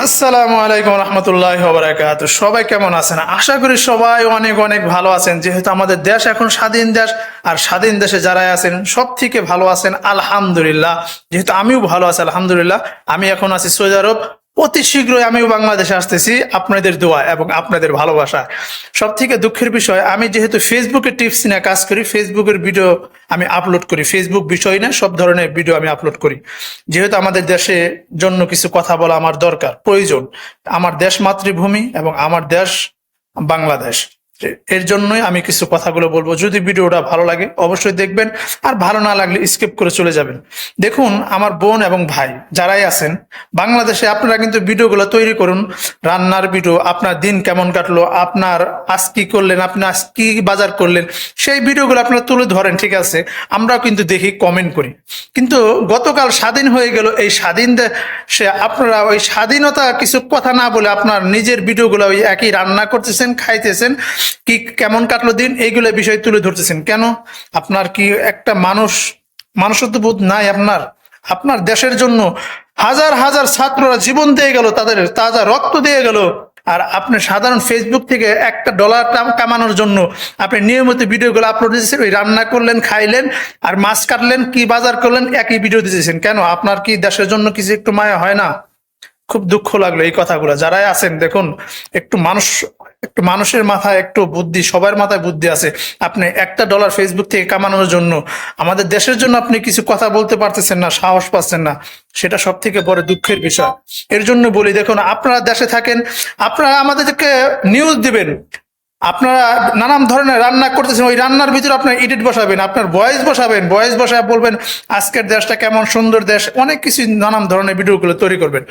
আসসালামু আলাইকুম রহমতুল্লাহ বারাকাত সবাই কেমন আছেন? আশা করি সবাই অনেক অনেক ভালো আছেন। যেহেতু আমাদের দেশ এখন স্বাধীন দেশ, আর স্বাধীন দেশে যারাই আছেন সব থেকে ভালো আছেন আলহামদুলিল্লাহ। যেহেতু আমিও ভালো আছি, আলহামদুলিল্লাহ। আমি এখন আছি সৌদি আরব অতি শীঘ্রই আমিও বাংলাদেশে আসতেছি আপনাদের দোয়া এবং আপনাদের ভালোবাসা। সব থেকে দুঃখের বিষয়, আমি যেহেতু ফেসবুকে টিপস নিয়ে কাজ করি ফেসবুকের ভিডিও আমি আপলোড করি। ফেসবুক বিষয় না, সব ধরনের ভিডিও আমি আপলোড করি। যেহেতু আমাদের দেশে জন্য কিছু কথা বলা আমার দরকার, প্রয়োজন। আমার দেশ মাতৃভূমি এবং আমার দেশ বাংলাদেশ। এর জন্যই আমি কিছু কথাগুলো বলব। যদি ভিডিওটা ভালো লাগে, অবশ্যই দেখবেন। আর ভালো না লাগলে স্কিপ করে চলে যাবেন। দেখুন, আমার বোন এবং ভাই যারাই আছেন, বাংলাদেশে আপনারা কিন্তু ভিডিওগুলো তৈরি করুন। রান্নার ভিডিও, আপনার দিন কেমন কাটলো, আপনার আজ কি করলেন, আপনি আজ কি বাজার করলেন, সেই ভিডিওগুলো আপনারা তুলে ধরেন, ঠিক আছে? আমরাও কিন্তু দেখি কমেন্ট করি। কিন্তু গতকাল স্বাধীন হয়ে গেল এই স্বাধীন সে আপনারা ওই স্বাধীনতা কিছু কথা না বলে আপনার নিজের ভিডিওগুলো ওই একই রান্না করতেছেন, খাইতেছেন। কি কেমন কাটলো দিন? এইগুলো বিষয় তুলে ধরতেছেন। কেন? আপনার কি একটা মানুষ মানুষত্ব বোধ নাই আপনার? আপনার দেশের জন্য হাজার হাজার ছাত্ররা জীবন দিয়ে গেল, তাদের তাজা রক্ত দিয়ে গেল। আর আপনি সাধারণ ফেসবুক থেকে একটা ডলার কামানোর জন্য আপনি নিয়মিত ভিডিওগুলো আপলোড দিয়েছেন ওই রান্না করলেন, খাইলেন, আর মাছ কাটলেন, কি বাজার করলেন, একই ভিডিও দিয়েছেন কেন? আপনার কি দেশের জন্য কিছু একটু মায়া হয় না? খুব দুঃখ লাগল এই কথাগুলো। যারাই আছেন, দেখুন, একটু মানুষ, একটু মানুষের মাথায় একটু বুদ্ধি, সবার মাথায় বুদ্ধি আছে। আপনি একটা ডলার ফেসবুক থেকে কামানোর জন্য, আমাদের দেশের জন্য আপনি কিছু কথা বলতে পারতেছেন না, সাহস পাচ্ছেন না। সেটা সব থেকে বড় দুঃখের বিষয়। এর জন্য বলি, দেখুন, আপনারা দেশে থাকেন, আপনারা আমাদেরকে নিউজ দিবেন। আপনারা নানান ধরনের রান্না করতেছেন, ওই রান্নার ভিতরে আপনার এডিট বসাবেন, আপনার ভয়েস বসাবেন, ভয়েস বসায় বলবেন, আজকের দেশটা কেমন সুন্দর দেশ, অনেক কিছু নানান ধরনের ভিডিওগুলো তৈরি করবেন।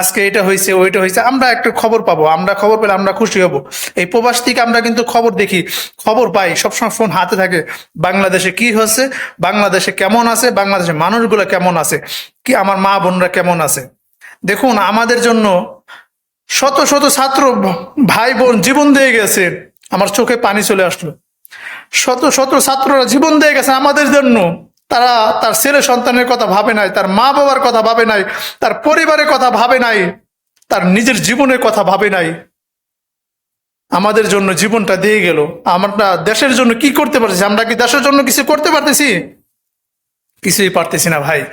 আজকে এটা হয়েছে ওইটা হয়েছে আমরা একটু খবর পাবো, আমরা খবর পেলে আমরা খুশি হব। এই প্রবাস থেকে আমরা কিন্তু খবর দেখি, খবর পাই, সবসময় ফোন হাতে থাকে, বাংলাদেশে কি হচ্ছে, বাংলাদেশে কেমন আছে বাংলাদেশের মানুষগুলো কেমন আছে, কি আমার মা বোনরা কেমন আছে। দেখুন, আমাদের জন্য শত শত ছাত্র ভাই বোন জীবন দিয়ে গেছে। আমার চোখে পানি চলে আসলো। শত শত ছাত্ররা জীবন দিয়ে গেছে আমাদের জন্য। তারা তার ছেলে সন্তানের কথা ভাবে নাই, তার মা বাবার কথা ভাবে নাই, তার পরিবারের কথা ভাবে নাই, তার নিজের জীবনের কথা ভাবে নাই। আমাদের জন্য জীবনটা দিয়ে গেল। আমরা দেশের জন্য কি করতে পারতেছি? আমরা কি দেশের জন্য কিছু করতে পারতেছি? কিছুই পারতেছি না ভাই।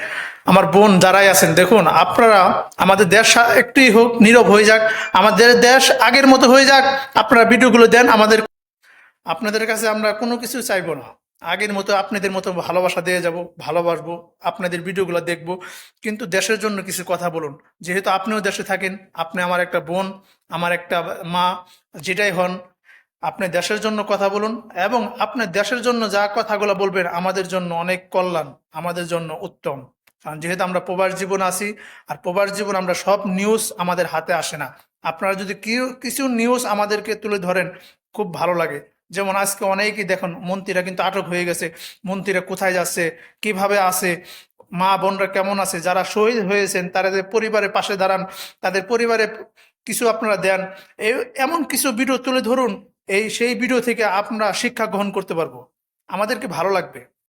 আমার বোন যারাই আছেন, দেখুন, আপনারা আমাদের দেশ একটুই হোক, নীরব হয়ে যাক, আমাদের দেশ আগের মতো হয়ে যাক, আপনারা ভিডিওগুলো দেন, আমাদের আপনাদের কাছে আমরা কোনো কিছু চাইব না। আগের মতো আপনাদের মতো ভালোবাসা দিয়ে যাব, ভালোবাসবো, আপনাদের ভিডিওগুলো দেখব, কিন্তু দেশের জন্য কিছু কথা বলুন। যেহেতু আপনিও দেশে থাকেন, আপনি আমার একটা বোন, আমার একটা মা, যেটাই হন, আপনি দেশের জন্য কথা বলুন এবং আপনার দেশের জন্য যা কথাগুলো বলবেন, আমাদের জন্য অনেক কল্যাণ, আমাদের জন্য উত্তম। কারণ যেহেতু আমরা প্রবাস জীবন আছি, আর প্রবাস জীবন আমরা সব নিউজ আমাদের হাতে আসে না। আপনারা যদি কিছু নিউজ আমাদেরকে তুলে ধরেন, খুব ভালো লাগে। যেমন আজকে অনেকেই দেখুন, মন্ত্রীরা কিন্তু আটক হয়ে গেছে। মন্ত্রীরা কোথায় যাচ্ছে, কীভাবে আছে, মা বোনরা কেমন আছে, যারা শহীদ হয়েছেন তাদের পরিবারের পাশে দাঁড়ান, তাদের পরিবারে কিছু আপনারা দেন। এমন কিছু ভিডিও তুলে ধরুন, এই, সেই ভিডিও থেকে আমরা শিক্ষা গ্রহণ করতে পারব। আমাদেরকে ভালো লাগবে।